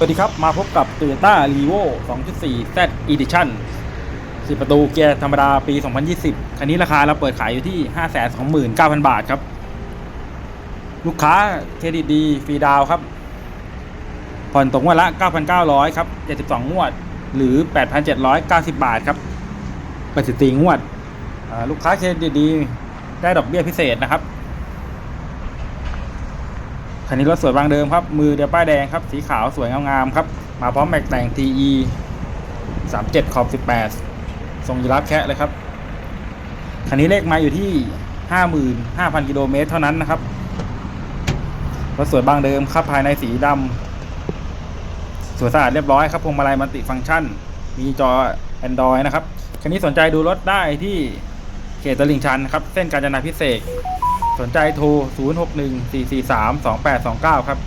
สวัสดีครับ มาพบกับ Toyota r e v o 2.4 Z Edition 10 ประตูเกียร์ธรรมดาปี 2020 คันนี้ราคาเราเปิดขายอยู่ที่ 529,000 บาทครับ ลูกค้าเครดิตดีฟรีดาวครับ ผ่อนตกงวดละ 9,900 ครับ 72 งวด หรือ 8,790 บาทครับปฏิตีงวด ลูกค้าเครดิตดี ได้ดอกเบี้ยพิเศษนะครับ คันนี้รถสวยบางเดิมครับ มือเดียวป้ายแดงครับ สีขาวสวยงามๆครับ มาพร้อมแม็กแต่ง TE 37ขอบ18 ทรงยีราฟแคะเลยครับ คันนี้เลขมาอยู่ที่ 55,000 กิโลเมตรเท่านั้นนะครับ รถสวยบางเดิมครับ ภายในสีดำสวยสะอาดเรียบร้อยครับพวงมาลัยมัลติฟังก์ชัน มีจอ Android นะครับ คันนี้สนใจดูรถได้ที่เขตตลิ่งชันครับ เส้นกาญจนาพิเศษ สนใจโทร 061 443 2829 ครับ